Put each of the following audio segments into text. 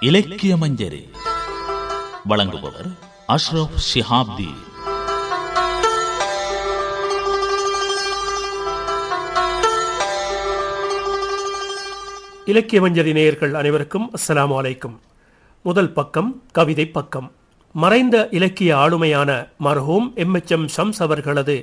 இலக்கிய மஞ்சரி வழங்குபவர் அஷ்ரப் ஷிஹாப்தி. இலக்கிய மஞ்சரி நேயர்கள் அனைவருக்கும் அஸ்லாம் வலைக்கும் முதல் பக்கம் கவிதை பக்கம். மறைந்த இலக்கிய ஆளுமையான மர்ஹூம் எம் எச் எம் ஷம்ஸ் அவர்களது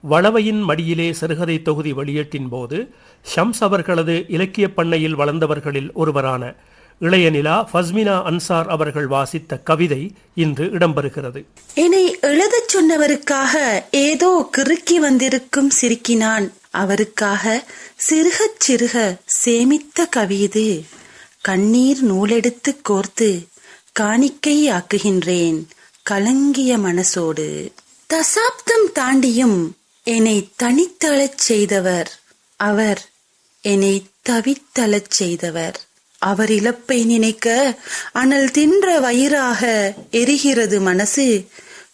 வளவையின் மடியிலே சிறுகதை தொகுதி வெளியீட்டின் போது ஷம்ஸ் அவர்களது இலக்கிய பண்ணையில் வளர்ந்தவர்களில் ஒருவரான இளைய நிலா ஃபஸ்மினா அன்சார் அவர்கள் வாசித்த கவிதை இன்று இடம்பெறுகிறது. என்னை எழுதச் சொன்னவருக்காக ஏதோ கிறுக்கி வந்திருக்கும் சிரிக்கினான். அவருக்காக சிறுகச் சிறுக சேமித்த கவிது கண்ணீர் நூலெடுத்து கோர்த்து காணிக்கை ஆக்குகின்றேன். கலங்கிய மனசோடு தசாப்தம் தாண்டியும் என்னை தனித்தளச் செய்தவர். அவர் என்னை தவித்தளச் செய்தவர். அவர் இழப்பை நினைக்க அனல் தின்ற வயிறாக எரிகிறது மனசு.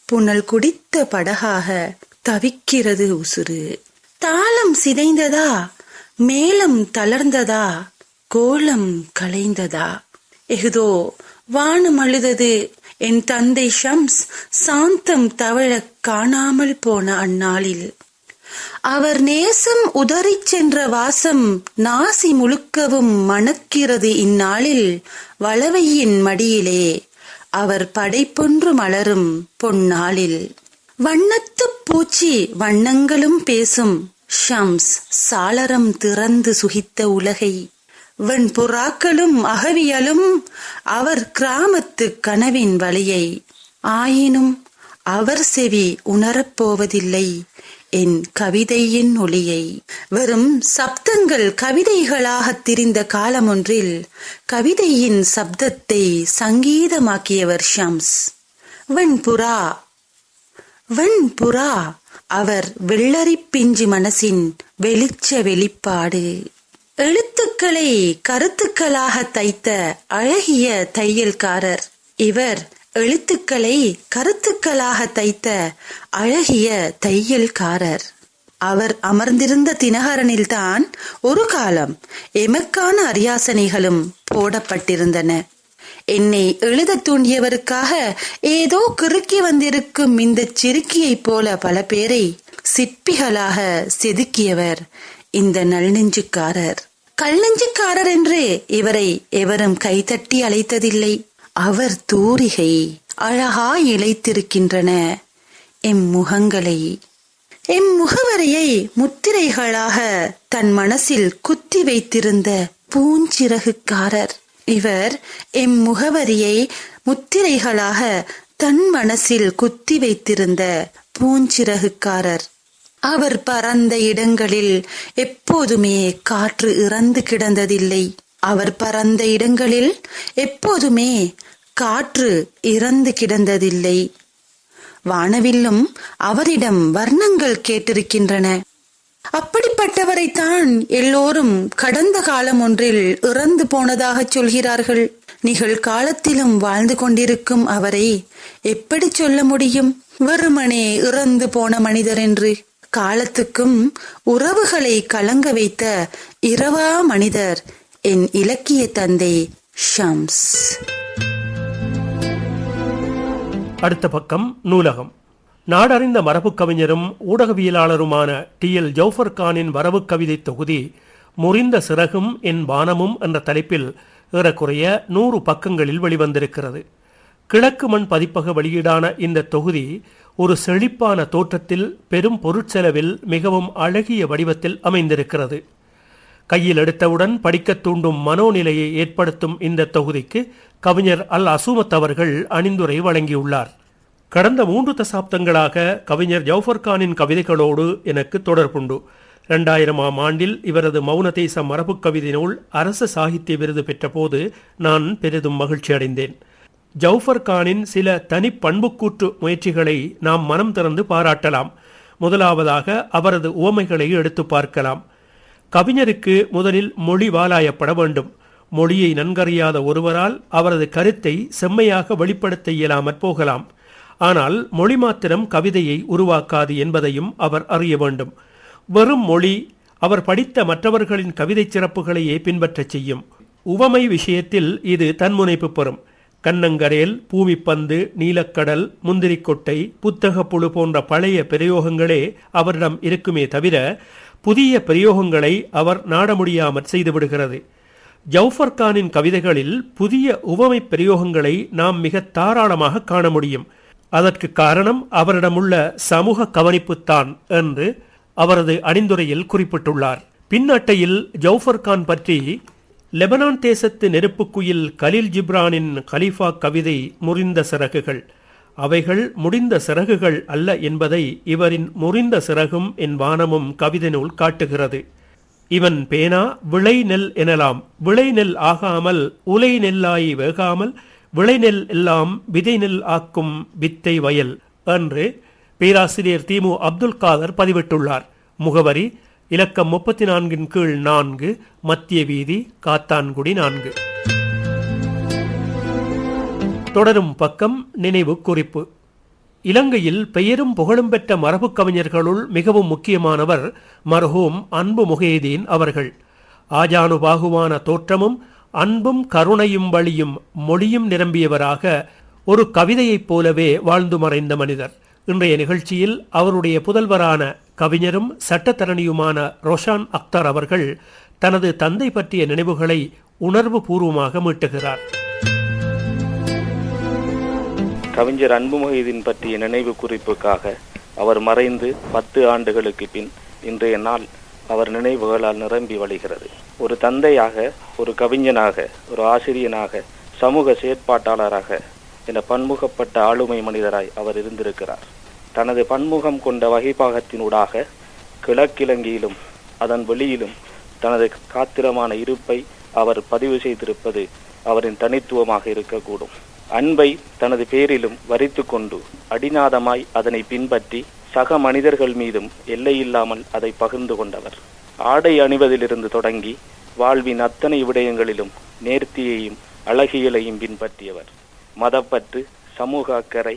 புனல் குடித்த படகாக தவிக்கிறது உசுறு. தாளம் சிதைந்ததா? மேளம் தளர்ந்ததா? கோலம் கலைந்ததா எகுதோ வானம் அழுதது என் தந்தை ஷம்ஸ் சாந்தம் தவழ காணாமல் போன அந்நாளில். அவர் நேசம் உதறிச் சென்ற வாசம் நாசி முழுக்கவும் மணக்கிறது இந்நாளில் வளவையின் மடியிலே. அவர் படைப்பொன்று மலரும் பொன்னாளில். வண்ணத்துப் பூச்சி வண்ணங்களும் பேசும் ஷம்ஸ் சாளரம் திறந்து சுகித்த உலகை. வெண்புறாக்களும் அகவியலும் அவர் கிராமத்து கனவின் வழியை. ஆயினும் அவர் செவி உணரப்போவதில்லை என் கவிதையின் ஒளியை வெறும் சப்தங்கள் கவிதைகளாகத் திரிந்த காலமொன்றில் கவிதையின் சப்தத்தை சங்கீதமாக்கியவர் ஷம்ஸ். வெண்புறா வெண்புறா அவர் வெள்ளரி பிஞ்சு மனசின் வெளிச்ச வெளிப்பாடு. எழுத்துக்களை கருத்துக்களாக தைத்த அழகிய தையல்காரர். இவர் எழுத்துக்களை கருத்துக்களாக தைத்த அழகிய தையல்காரர். அவர் அமர்ந்திருந்த தினகரனில்தான் ஒரு காலம் எமக்கான அரியாசனைகளும் போடப்பட்டிருந்தன. என்னை எழுதத் தூண்டியவருக்காக ஏதோ கிறுக்கி வந்திருக்கும் இந்த சிறுக்கியைப் போல பல பேரை சிற்பிகளாக செதுக்கியவர் இந்த நல்நெஞ்சுக்காரர். கல்நெஞ்சுக்காரர் என்று இவரை எவரும் கைதட்டி அழைத்ததில்லை. அவர் தூரிகை அழகாய் இழைத்திருக்கின்றன எம் முகங்களை எம் முகவரியை முத்திரைகளாக தன் மனசில் குத்தி வைத்திருந்த பூஞ்சிறகுக்காரர். இவர் எம் முகவரியை முத்திரைகளாக தன் மனசில் குத்தி வைத்திருந்த பூஞ்சிறகுக்காரர். அவர் பறந்த இடங்களில் எப்போதுமே காற்று இறந்து கிடந்ததில்லை. அவர் பறந்த இடங்களில் எப்போதுமே காற்று இறந்து கிடந்ததில்லை. வானவில்லும் அவரிடம் வர்ணங்கள் கேட்டிருக்கின்றன. அப்படிப்பட்டவரைத்தான் எல்லோரும் கடந்த காலம் ஒன்றில் இறந்து போனதாகச் சொல்கிறார்கள். நிகழ்காலத்திலும் வாழ்ந்து கொண்டிருக்கும் அவரை எப்படி சொல்ல முடியும்? வெறுமனே இறந்து போன மனிதர் என்று காலத்துக்கும் உறவுகளை கலங்க வைத்த இரவா மனிதர் என் இலக்கிய தந்தை ஷம்ஸ். அடுத்த பக்கம் நூலகம். நாடறிந்த மரபுக் கவிஞரும் ஊடகவியலாளருமான டி. எல். ஜௌஃபர் கானின் வரவு கவிதை தொகுதி முறிந்த சிறகும் என் வானமும் என்ற தலைப்பில் ஏறக்குறைய நூறு பக்கங்களில் வெளிவந்திருக்கிறது. கிழக்கு மண் பதிப்பக வெளியீடான இந்த தொகுதி ஒரு செழிப்பான தோற்றத்தில் பெரும் பொருட்செலவில் மிகவும் அழகிய வடிவத்தில் அமைந்திருக்கிறது. கையில் எடுத்தவுடன் படிக்கத் தூண்டும் மனோநிலையை ஏற்படுத்தும் இந்த தொகுதிக்கு கவிஞர் அல் அசூமத் அவர்கள் அணிந்துரை வழங்கியுள்ளார். கடந்த மூன்று தசாப்தங்களாக கவிஞர் ஜௌஃபர் கானின் கவிதைகளோடு எனக்கு தொடர்புண்டு. இரண்டாயிரமாம் ஆண்டில் இவரது மௌன தேச மரபுக் கவிதை நூல் அரச சாகித்ய விருது பெற்றபோது நான் பெரிதும் மகிழ்ச்சி அடைந்தேன் ஜௌஃபர் கானின் சில தனிப்பண்புக்கூற்று முயற்சிகளை நாம் மனம் திறந்து பாராட்டலாம். முதலாவதாக அவரது உவமைகளை எடுத்து பார்க்கலாம். கவிஞருக்கு முதலில் மொழி வாலாயப்பட வேண்டும். மொழியை நன்கறியாத ஒருவரால் அவரது கருத்தை செம்மையாக வெளிப்படுத்த இயலாமற் போகலாம். ஆனால் மொழி மாத்திரம் கவிதையை உருவாக்காது என்பதையும் அவர் அறிய வேண்டும். வெறும் மொழி அவர் படித்த மற்றவர்களின் கவிதை சிறப்புகளையே பின்பற்றச் செய்யும். உவமை விஷயத்தில் இது தன்முனைப்பு பெறும். கண்ணங்கரேல் பூமிப்பந்து நீலக்கடல் முந்திரிக்கொட்டை புத்தக புழு போன்ற பழைய பிரயோகங்களே அவரிடம் இருக்குமே தவிர புதிய பிரயோகங்களை அவர் நாட முடியாமற் செய்துவிடுகிறது. ஜவுஃபர் கானின் கவிதைகளில் புதிய உவமை பிரயோகங்களை நாம் மிக தாராளமாக காண முடியும் அதற்கு காரணம் அவரிடமுள்ள சமூக கவனிப்புத்தான் என்று அவரது அணிந்துரையில் குறிப்பிட்டுள்ளார். பின்னட்டையில் ஜவுஃபர் கான் பற்றி லெபனான் தேசத்து நெருப்புக்குயில் கலீல் ஜிப்ரானின் கலீஃபா கவிதை முறிந்த சிறகுகள். அவைகள் முடிந்த சிறகுகள் அல்ல என்பதை இவரின் முறிந்த சிறகும் என் வானமும் கவிதை நூல் காட்டுகிறது. இவன் பேனா விளை நெல் எனலாம். விளை நெல் ஆகாமல் உலை நெல்லாய் வேகாமல் விளைநெல் எல்லாம் விதை நெல் ஆக்கும் வித்தை வயல் என்று பேராசிரியர் திமு அப்துல் காதர் பதிவிட்டுள்ளார். முகவரி இலக்கம் முப்பத்தி நான்கின் கீழ் நான்கு மத்திய வீதி காத்தான்குடி நான்கு. தொடரும் பக்கம் நினைவு குறிப்பு. இலங்கையில் பெயரும் புகழும் பெற்ற மரபு கவிஞர்களுள் மிகவும் முக்கியமானவர் மர்ஹூம் அன்பு முகேதீன் அவர்கள். ஆஜானுபாகுவான தோற்றமும் அன்பும் கருணையும் வழியும் மொழியும் நிரம்பியவராக ஒரு கவிதையைப் போலவே வாழ்ந்து மறைந்த மனிதர். இன்றைய நிகழ்ச்சியில் அவருடைய புதல்வரான கவிஞரும் சட்டத்தரணியுமான ரோஷான் அக்தர் அவர்கள் தனது தந்தை பற்றிய நினைவுகளை உணர்வு பூர்வமாக மீட்டுகிறார். கவிஞர் அன்பு மொஹிதீன் பற்றிய நினைவு குறிப்புக்காக அவர் மறைந்து பத்து ஆண்டுகளுக்கு பின் இன்றைய நாள் அவர் நினைவுகளால் நிரம்பி வழிகிறது. ஒரு தந்தையாக ஒரு கவிஞனாக ஒரு ஆசிரியனாக சமூக செயற்பாட்டாளராக என பன்முகப்பட்ட ஆளுமை மனிதராய் அவர் இருந்திருக்கிறார். தனது பன்முகம் கொண்ட வகைப்பாகத்தினூடாக கிழக்கிழங்கியிலும் அதன் வெளியிலும் தனது காத்திரமான இருப்பை அவர் பதிவு செய்திருப்பது அவரின் தனித்துவமாக இருக்கக்கூடும். அன்பை தனது பேரிலும் வரித்து கொண்டு அடிநாதமாய் அதனை பின்பற்றி சக மனிதர்கள் மீதும் எல்லையில்லாமல் அதை பகிர்ந்து கொண்டவர். ஆடை அணிவதிலிருந்து தொடங்கி வாழ்வின் அத்தனை விடயங்களிலும் நேர்த்தியையும் அழகியலையும் பின்பற்றியவர். மதப்பற்று சமூக அக்கறை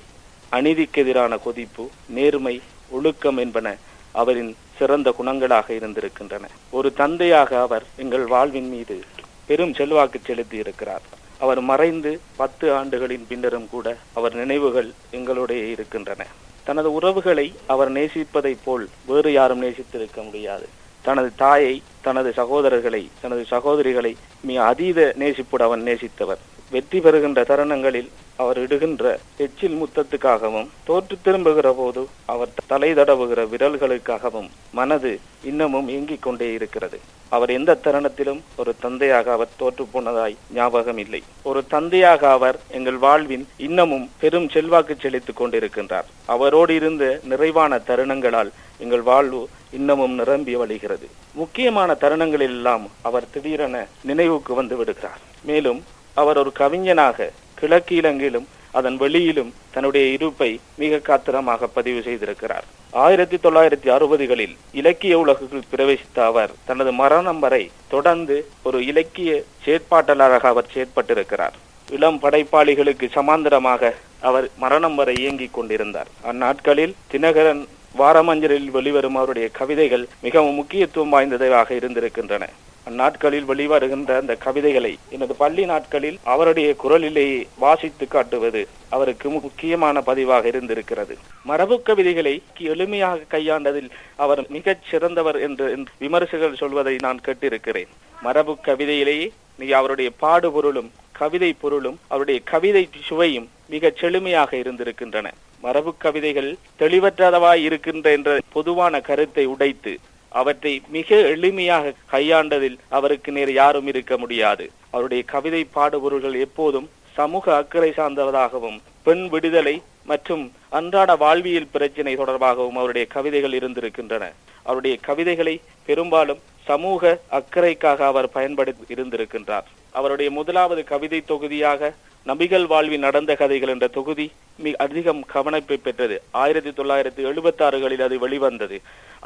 அநீதிக்கெதிரான கொதிப்பு நேர்மை ஒழுக்கம் என்பன அவரின் சிறந்த குணங்களாக இருந்திருக்கின்றன. ஒரு தந்தையாக அவர் எங்கள் வாழ்வின் மீது பெரும் செல்வாக்கு செலுத்தி இருக்கிறார் அவர் மறைந்து பத்து ஆண்டுகளின் பின்னரும் கூட அவர் நினைவுகள் எங்களுடைய இருக்கின்றன. தனது உறவுகளை அவர் நேசிப்பதைப் போல் வேறு யாரும் நேசித்திருக்க முடியாது. தனது தாயை தனது சகோதரர்களை தனது சகோதரிகளை மிக அதீத நேசிப்புடன் அவன் நேசித்தவர். வெற்றி பெறுகின்ற தருணங்களில் அவர் இடுகின்ற எச்சில் முத்தத்துக்காகவும் தோற்று திரும்புகிற போது அவர் தலை தடவுகிற விரல்களுக்காகவும் மனது இன்னமும் இயங்கிக் கொண்டே இருக்கிறது. அவர் எந்த தருணத்திலும் ஒரு தந்தையாக அவர் தோற்று போனதாய் ஞாபகம் இல்லை ஒரு தந்தையாக அவர் எங்கள் வாழ்வின் இன்னமும் பெரும் செல்வாக்கு செலுத்திக் கொண்டிருக்கின்றார். அவரோடு இருந்த நிறைவான தருணங்களால் எங்கள் வாழ்வு இன்னமும் நிரம்பி வழிகிறது. முக்கியமான தருணங்களில் எல்லாம் அவர் திடீரென நினைவுக்கு வந்து விடுகிறார். மேலும் அவர் ஒரு கவிஞனாக கிழக்கு இலங்கையிலும் அதன் வெளியிலும் தன்னுடைய இருப்பை மிக காத்திரமாக பதிவு செய்திருக்கிறார். ஆயிரத்தி தொள்ளாயிரத்தி அறுபதுகளில் இலக்கிய உலகுக்குள் பிரவேசித்த அவர் தனது மரணம் வரை தொடர்ந்து ஒரு இலக்கிய செயற்பாட்டாளராக அவர் செயற்பட்டிருக்கிறார். இளம் படைப்பாளிகளுக்கு சமாந்தரமாக அவர் மரணம் வரை இயங்கிக் கொண்டிருந்தார். அந்நாட்களில் தினகரன் வாரமஞ்சலில் வெளிவரும் அவருடைய கவிதைகள் மிகவும் முக்கியத்துவம் வாய்ந்ததாக இருந்திருக்கின்றன. அந்நாட்களில் வெளிவருகின்ற அந்த கவிதைகளை எனது பள்ளி நாட்களில் அவருடைய குரலிலேயே வாசித்து காட்டுவது அவருக்கு முக்கியமான பதிவாக இருந்திருக்கிறது. மரபு கவிதைகளை எளிமையாக கையாண்டதில் அவர் மிகச் சிறந்தவர் என்று விமர்சகர்கள் சொல்வதை நான் கேட்டிருக்கிறேன். மரபு கவிதையிலேயே நீ அவருடைய பாடுபொருளும் கவிதை பொருளும் அவருடைய கவிதை சுவையும் மிகச் செழுமையாக இருந்திருக்கின்றன. மரபு கவிதைகள் தெளிவற்றதவாய் இருக்கின்ற என்ற பொதுவான கருத்தை உடைத்து அவற்றை மிக எளிமையாக கையாண்டதில் அவருக்கு நேர் யாரும் இருக்க முடியாது. அவருடைய கவிதை பாடுபொருள்கள் எப்போதும் சமூக அக்கறை சார்ந்ததாகவும் பெண் விடுதலை மற்றும் அன்றாட வாழ்வியல் பிரச்சினை தொடர்பாகவும் அவருடைய கவிதைகள் இருந்திருக்கின்றன. அவருடைய கவிதைகளை பெரும்பாலும் சமூக அக்கறைக்காக அவர் பயன்படுத்தி இருந்திருக்கின்றார். அவருடைய முதலாவது கவிதை தொகுதியாக நபிகள் வாழ்வில் நடந்த கதைகள் என்ற தொகுதி மிக அதிகம் கவனிப்பை பெற்றது. ஆயிரத்தி தொள்ளாயிரத்தி எழுபத்தி ஆறுகளில் அது வெளிவந்தது.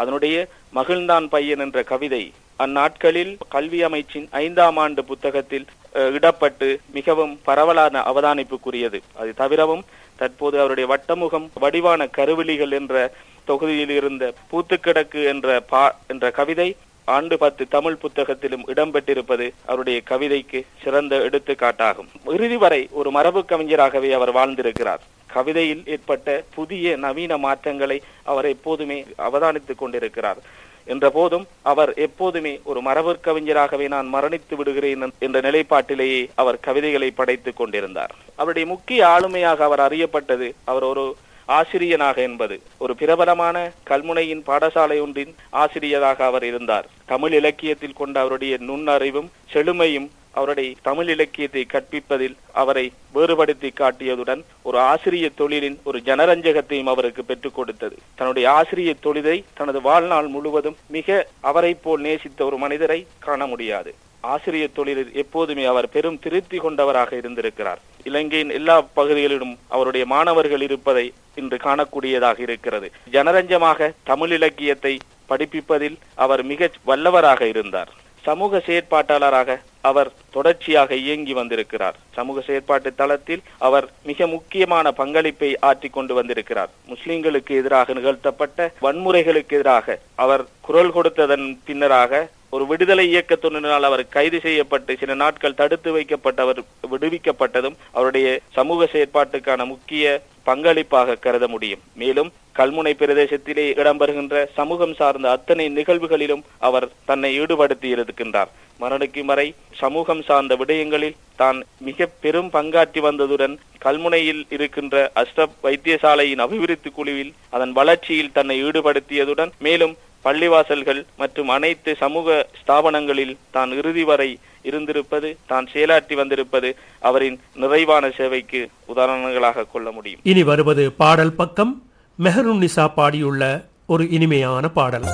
அதனுடைய மகிழ்ந்தான் பையன் என்ற கவிதை அந்நாட்களில் கல்வி அமைச்சின் ஐந்தாம் ஆண்டு புத்தகத்தில் இடப்பட்டு மிகவும் பரவலான அவதானிப்புக்குரியது. அது தவிரவும் தற்போது அவருடைய வட்டமுகம் வடிவான கருவிழிகள் என்ற தொகுதியில் இருந்த பூத்துக்கிடக்கு என்ற பா என்ற கவிதை ஆண்டு பத்து தமிழ் புத்தகத்திலும் இடம்பெற்றிருப்பது அவருடைய கவிதைக்கு சிறந்த எடுத்துக்காட்டாகும். இறுதி வரை ஒரு மரபு கவிஞராகவே அவர் வாழ்ந்திருக்கிறார். கவிதையில் ஏற்பட்ட புதிய நவீன மாற்றங்களை அவர் எப்போதுமே அவதானித்துக் கொண்டிருக்கிறார். என்ற போதும் அவர் எப்போதுமே ஒரு மரபு கவிஞராகவே நான் மரணித்து விடுகிறேன் என்ற நிலைப்பாட்டிலேயே அவர் கவிதைகளை படைத்துக் கொண்டிருந்தார். அவருடைய முக்கிய ஆளுமையாக அவர் அறியப்பட்டது அவர் ஒரு ஆசிரியனாக என்பது ஒரு பிரபலமான கல்முனையின் பாடசாலை ஒன்றின் ஆசிரியராக அவர் இருந்தார். தமிழ் இலக்கியத்தில் கொண்ட அவருடைய நுண்ணறிவும் செழுமையும் அவருடைய தமிழ் இலக்கியத்தை கற்பிப்பதில் அவரை வேறுபடுத்தி காட்டியதுடன் ஒரு ஆசிரிய தொழிலின் ஒரு ஜனரஞ்சகத்தையும் அவருக்கு பெற்றுக் கொடுத்தது. தன்னுடைய ஆசிரிய தொழிலை தனது வாழ்நாள் முழுவதும் மிக அவரை போல் நேசித்த ஒரு மனிதரை காண முடியாது. ஆசிரிய தொழிலில் எப்போதுமே அவர் பெரும் திருப்தி கொண்டவராக இருந்திருக்கிறார். இலங்கையின் எல்லா பகுதிகளிலும் அவருடைய மாணவர்கள் இருப்பதை இன்று காணக்கூடியதாக இருக்கிறது. ஜனரஞ்சமாக தமிழ் இலக்கியத்தை படிப்பிப்பதில் அவர் மிக வல்லவராக இருந்தார். சமூக செயற்பாட்டாளராக அவர் தொடர்ச்சியாக இயங்கி வந்திருக்கிறார். சமூக செயற்பாட்டு தளத்தில் அவர் மிக முக்கியமான பங்களிப்பை ஆற்றி கொண்டு வந்திருக்கிறார். முஸ்லிம்களுக்கு எதிராக நிகழ்த்தப்பட்ட வன்முறைகளுக்கு எதிராக அவர் குரல் கொடுத்ததன் பின்னராக ஒரு விடுதலை இயக்கத்தினால் அவர் கைது செய்யப்பட்டு சில நாட்கள் தடுத்து வைக்கப்பட்டவர் விடுவிக்கப்பட்டதும் அவருடைய சமூக செயற்பாட்டுக்கான முக்கிய பங்களிப்பாக கருத முடியும். மேலும் கல்முனை பிரதேசத்திலே இடம்பெறுகின்ற சமூகம் சார்ந்த அத்தனை நிகழ்வுகளிலும் அவர் தன்னை ஈடுபடுத்தி இருக்கின்றார். மரணுக்கு வரை சமூகம் சார்ந்த விடயங்களில் தான் மிக பெரும் பங்காற்றி வந்ததுடன் கல்முனையில் இருக்கின்ற அஸ்ரப் வைத்தியசாலையின் அபிவிருத்தி குழுவில் அதன் வளர்ச்சியில் தன்னை ஈடுபடுத்தியதுடன் மேலும் பள்ளிவாசல்கள் மற்றும் அனைத்து சமூக ஸ்தாபனங்களில் தான் இறுதி வரை இருந்திருப்பது தான் செயலாற்றி வந்திருப்பது அவரின் நிறைவான சேவைக்கு உதாரணங்களாக கொள்ள முடியும். இனி வருவது பாடல் பக்கம். மெஹருன் நிசா பாடியுள்ள ஒரு இனிமையான பாடல்.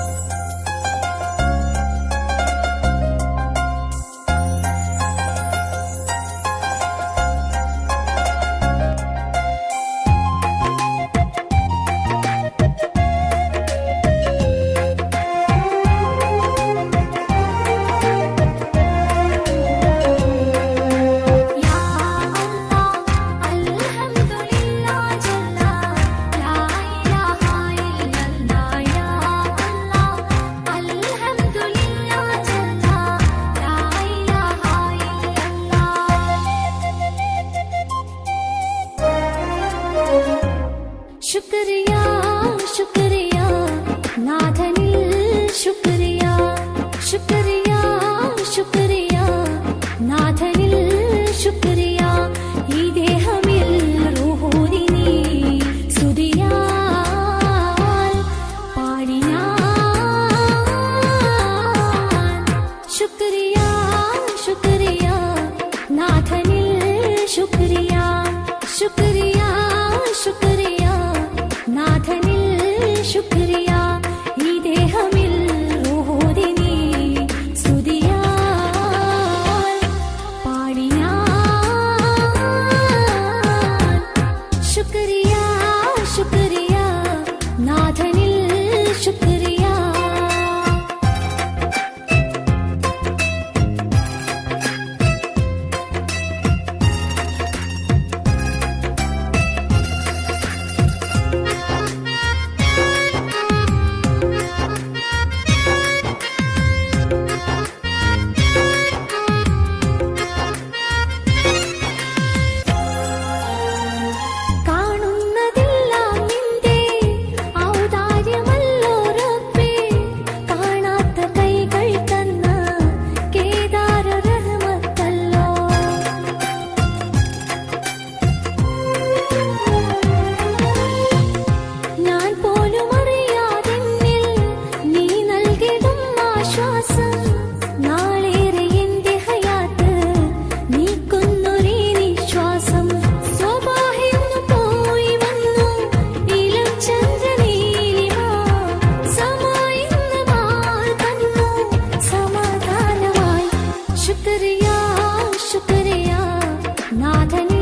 马太你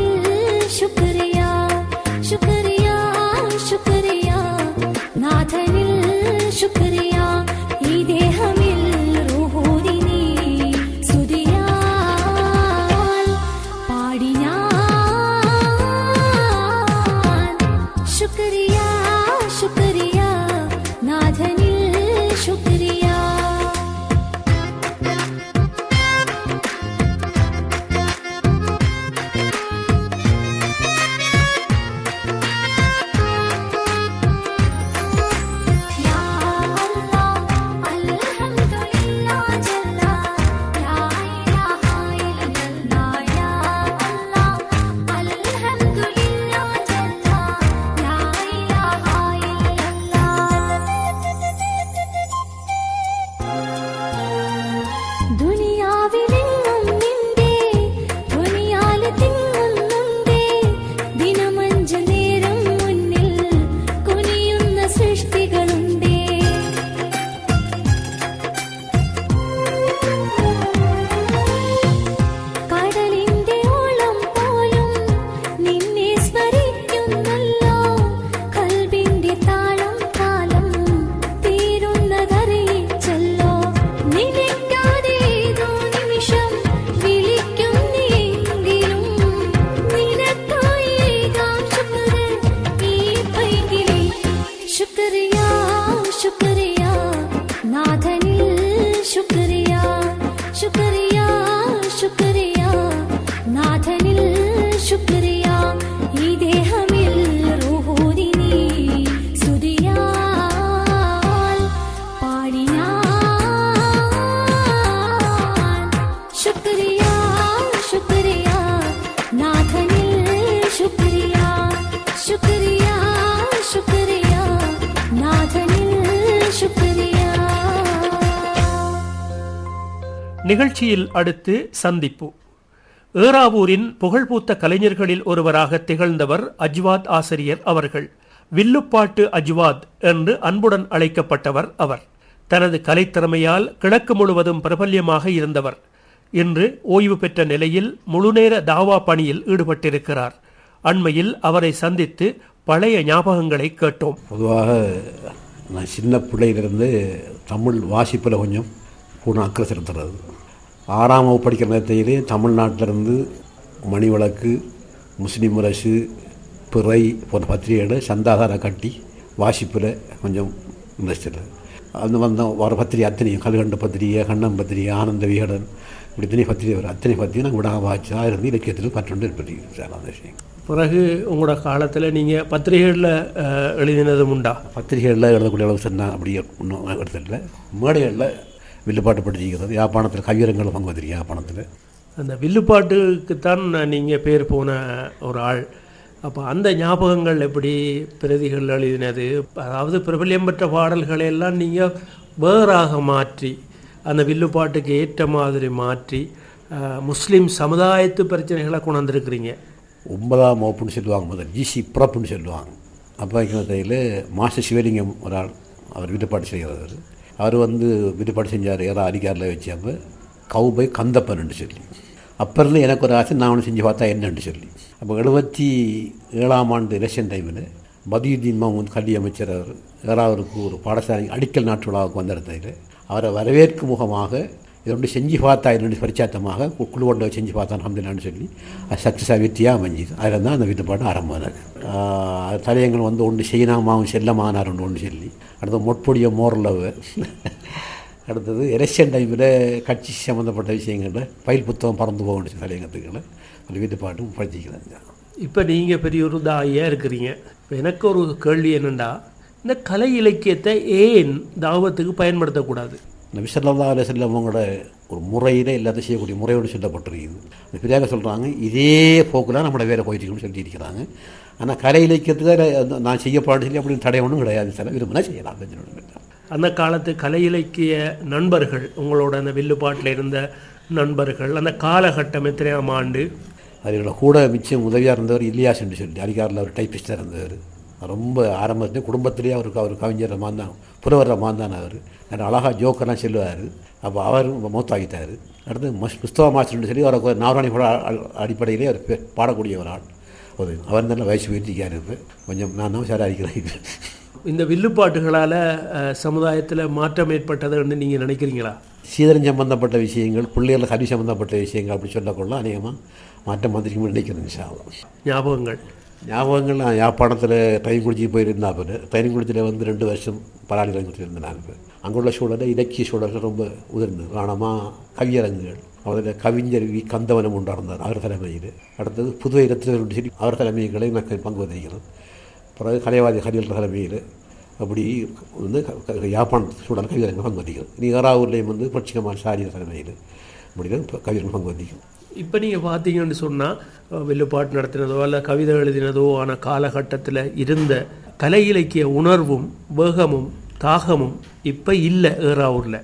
நிகழ்ச்சியில் அடுத்து சந்திப்பு. ஏறாவூரின் புகழ்பூத்த கலைஞர்களில் ஒருவராக திகழ்ந்தவர் அஜ்வாத் ஆசிரியர் அவர்கள். வில்லுப்பாட்டு அஜ்வாத் என்று அன்புடன் அழைக்கப்பட்டவர் அவர். தனது கலைத்திறமையால் கிழக்கு முழுவதும் பிரபல்யமாக இருந்தவர். இன்று ஓய்வு பெற்ற நிலையில் முழுநேர தாவா பணியில் ஈடுபட்டிருக்கிறார். அண்மையில் அவரை சந்தித்து பழைய ஞாபகங்களை கேட்டோம். பொதுவாக நான் சின்ன பிள்ளையிலிருந்து தமிழ் வாசிப்பில் கொஞ்சம் பூர்ண செலுத்துறது. ஆறாம் வகுப்பு படிக்கிற நேரத்திலே தமிழ்நாட்டிலிருந்து மணிவிளக்கு முஸ்லீம் முரசு பிறை போன்ற பத்திரிகைகளை சந்தாதார கட்டி வாசிப்பில் கொஞ்சம் இன்ட்ரெஸ்ட் இல்லை அந்த வந்த வர பத்திரிகை அத்தனையும் கல்கண்ட பத்திரிகை கண்ணம் பத்திரிகை ஆனந்த விகடன் இப்படி இத்தனை பத்திரிகை வரும். அத்தனை பத்திரிகை நாங்கள் விடாம வாட்சா இருந்து இலக்கியத்தில் பற்றுண்டு இருப்பது அந்த விஷயம் பிறகு உங்களோட காலத்தில் நீங்கள் பத்திரிகைகளில் எழுதினதும் உண்டா? பத்திரிகைகளில் எழுதக்கூடிய அளவு சொன்னால் அப்படியே ஒன்றும் எடுத்ததில்லை மேடைகளில் வில்லுப்பாட்டு படிச்சிக்கிறது யாப்பாணத்தில் கவியரங்கள் பங்கு வந்திருக்கேன் யாப்பாணத்தில் அந்த வில்லுப்பாட்டுக்குத்தான் நீங்கள் பேர் போன ஒரு ஆள். அப்போ அந்த ஞாபகங்கள் எப்படி பிரதிகள் எழுதினது அதாவது பிரபல்யம் பெற்ற பாடல்களை எல்லாம் நீங்கள் வேறாக மாற்றி அந்த வில்லுப்பாட்டுக்கு ஏற்ற மாதிரி மாற்றி முஸ்லிம் சமுதாயத்து பிரச்சனைகளை கொண்டாந்துருக்கிறீங்க ஒன்பதாம் வகுப்புன்னு சொல்லுவாங்க முதல். ஜிசி பிறப்புன்னு சொல்லுவாங்க. அப்போ வைக்கிறதையில் மாஸ்டர் சிவலிங்கம் ஒரு ஆள் அவர் வில்லுப்பாட்டு செய்கிறவர் அவர் வந்து விடுபாடு செஞ்சார் ஏதோ அடிக்காரில் வச்சாப்ப கௌபை கந்தப்பன்னு சொல்லி. அப்புறம் எனக்கு ஒரு ஆசை நான் ஒன்று செஞ்சு பார்த்தா என்னன்னு சொல்லி. அப்போ எழுபத்தி ஏழாம் ஆண்டு எலெக்ஷன் டைமில் மதியுதீன் மாமூத் கல்வி அமைச்சர் அவர் ஏறாவருக்கு ஒரு பாடசாலை அடிக்கல் நாட்டு விழாவுக்கு வந்த இடத்துல அவரை வரவேற்கும் முகமாக இதை செஞ்சு பார்த்தா என்னென்னு பரிச்சாத்தமாக குழு கொண்டு செஞ்சு பார்த்தா அஹமதுல்லான்னு சொல்லி. அது சக்ஸஸாக வெற்றியாக அமைஞ்சுது. அதில் தான் அந்த வீட்டு பாட்டு ஆரம்பமானார் தலையங்கள் வந்து ஒன்று செய்யணாமாவும் செல்லமானார் ஒன்று ஒன்று சொல்லி. அடுத்து மொட்பொடிய மோரலவ அடுத்தது எலெக்ஷன் டைமில் கட்சி சம்மந்தப்பட்ட விஷயங்களில் பயில் புத்தகம் பறந்து போகணும் தலையங்கத்துக்களை அந்த வீட்டு பாட்டும் படிச்சிக்கிறாங்க இப்போ நீங்கள் பெரிய ஒரு தாயாக இருக்கிறீங்க. இப்போ எனக்கு ஒரு கேள்வி என்னென்னா இந்த கலை இலக்கியத்தை ஏன் தாவத்துக்கு பயன்படுத்தக்கூடாது? நபி ஸல்லல்லாஹு அலைஹி வஸல்லம் அவங்களோட ஒரு முறையில் எல்லாத்தையும் செய்யக்கூடிய முறையோடு சொல்லப்பட்டிருக்குது. அந்த பெரியாங்க சொல்கிறாங்க இதே போக்கில் நம்மளோட வேலை போயிட்டு இருக்குன்னு சொல்லி இருக்கிறாங்க ஆனால் கலை இலக்கியத்துக்கு நான் செய்யப்பாடு சொல்லி அப்படின்னு தடை ஒன்றும் கிடையாது. சார் விரும்பினா செய்யலாம் அப்படின்னு. அந்த காலத்து கலை இலக்கிய நண்பர்கள் உங்களோட அந்த வில்லுப்பாட்டில் இருந்த நண்பர்கள் அந்த காலகட்டம் எத்தனையாம் ஆண்டு? அதில் கூட மிச்சம் உதவியாக இருந்தவர் இல்லியாஸ் என்று சொல்லி அடிக்காரில் அவர் டைப்பிஸ்டாக இருந்தவர். ரொம்ப ஆரம்பத்திலே குடும்பத்திலேயே அவருக்கு அவர் கவிஞர் மாந்தான் புலவர் மாந்தான் அவர். நல்ல அழகாக ஜோக்கெல்லாம் சொல்லுவார். அப்போ அவர் மூத்தாகிட்டார் அடுத்து மஸ் முஸ்தவா மாஸ்டர்னு சொல்லி ஒரு நாவராணி கூட அடிப்படையிலே அவர் பாடக்கூடிய ஒரு ஆள். ஒரு அவர் நல்ல வயசு உயர்த்திக்கார் இப்போ. கொஞ்சம் நான் தான் சார் அடிக்கிறேன் இந்த வில்லுப்பாட்டுகளால் சமுதாயத்தில் மாற்றம் ஏற்பட்டதுன்னு நீங்கள் நினைக்கிறீங்களா? சீதனம் சம்பந்தப்பட்ட விஷயங்கள் பிள்ளைகள் கல்வி சம்பந்தப்பட்ட விஷயங்கள் அப்படி சொல்லக்கொள்ள அநேகமாக மாற்றம் வந்திருக்கும்னு நினைக்கிறேன் சாலம் ஞாபகங்கள்? ஞாபகங்கள் நான் யாழ்ப்பாணத்தில் ட்ரெயின் குடிச்சு போயிருந்தா பிறகு ட்ரெயின் குடிச்சில் வந்து ரெண்டு வருஷம் ட்ரெயின் குடிச்சிருந்தேன் நான் அங்குள்ள சூழலை இலக்கிய சூழல்கள் ரொம்ப உதிர்ந்து. காரணமாக கவியரங்குகள். அதில் கவிஞர் வி கந்தவனம் உண்டார்ந்தார் அவர் தலைமையில். அடுத்தது புதுவை ரத்னம் சரி அவர் தலைமைகளை நான் பங்கு வந்திருக்கிறேன் பிறகு கலைவாதி ஹரியல் தலைமையில் அப்படி வந்து யாப்பான் சூழல் கவியரங்கு பங்கு வந்திருக்கிறேன் நீ ஏறாவூர்லேயும் வந்து பட்சிகமான் சாரியர் தலைமையில் இப்படிதான் கவியரங்கு பங்கு வந்திருக்கிறோம் இப்போ நீங்கள் பார்த்தீங்கன்னு சொன்னால் வெள்ளுப்பாட்டு நடத்தினதோ அல்ல கவிதை எழுதினதோ ஆன காலகட்டத்தில் இருந்த கலை இலக்கிய உணர்வும் வேகமும் தாகமும் இப்போ இல்லை ஏறாவூரில்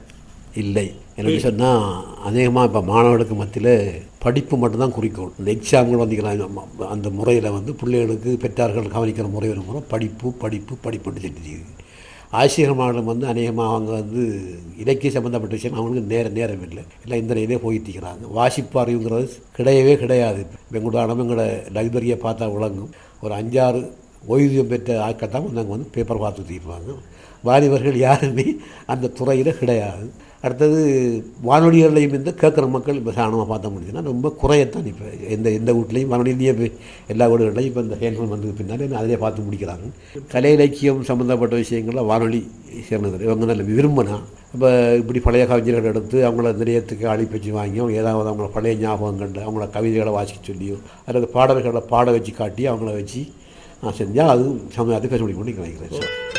இல்லை. எனக்கு சொன்னால் அநேகமாக இப்போ மாணவர்களுக்கு மத்தியில் படிப்பு மட்டும்தான் குறிக்கோள். இந்த எக்ஸாம்கள் வந்தீங்கன்னா அந்த முறையில் வந்து பிள்ளைகளுக்கு பெற்றார்கள் கவனிக்கிற முறை ஒரு முறை படிப்பு படிப்பு படிப்புன்னு சொல்லிட்டு. ஆசிரியர் மாநிலம் வந்து அநேகமாக அவங்க வந்து இலக்கிய சம்மந்தப்பட்ட விஷயம் அவங்களுக்கு நேர நேரம் இல்லை. எல்லாம் இந்த நிலையிலே போயிட்டு இருக்கிறாங்க. வாசிப்பு அறிவுங்கிறது கிடையவே கிடையாது. எங்களோட எங்களோட லைப்ரரியை பார்த்தா விளங்கும். ஒரு அஞ்சாறு ஓய்வூதியம் பெற்ற ஆட்கள் தான் வந்து அங்கே வந்து பேப்பர் பார்த்து தீர்ப்பாங்க. வாலிபர்கள் யாருமே அந்த துறையில் கிடையாது. அடுத்தது வானொலிகளையும் வந்து கேட்குற மக்கள் இப்போ சாணமாக பார்த்த முடியுதுன்னா ரொம்ப குறையத்தான் இப்போ. எந்த எந்த வீட்லையும் வானொலியிலேயே போய் எல்லா வீடுகள்லையும் இப்போ இந்த ஹேண்ட்ஃபோன் வந்தது பின்னாலே அதிலே பார்த்து முடிக்கிறாங்க. கலை இலக்கியம் சம்மந்தப்பட்ட விஷயங்களில் வானொலி சேர்ந்தது. இவங்க நல்ல விரும்பினா இப்போ இப்படி பழைய கவிஞர்கள் எடுத்து அவங்கள நிலையத்துக்கு அழைப்பு வாங்கி அவங்க ஏதாவது அவங்கள பழைய ஞாபகம் கண்டு அவங்கள கவிதைகளை வாசிக்க சொல்லியோ அல்லது பாடல்களை பாட வச்சு காட்டி அவங்கள வச்சு நான் செஞ்சால் அது சமயத்தை பேச முடியும் நினைக்கிறேன் சார்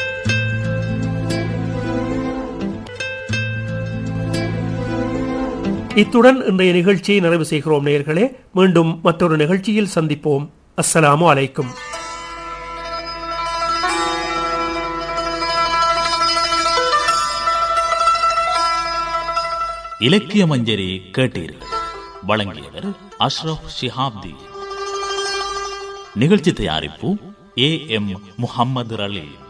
இத்துடன் இன்றைய நிகழ்ச்சியை நிறைவு செய்கிறோம் நேயர்களே. மீண்டும் மற்றொரு நிகழ்ச்சியில் சந்திப்போம். அஸ்ஸலாமு அலைக்கும். இலக்கிய மஞ்சரி கேட்டீர்கள். வழங்கியவர் அஷ்ரப் ஷிஹாப்தி. நிகழ்ச்சி தயாரிப்பு എ എം മുഹമ്മദ് റളീൽ.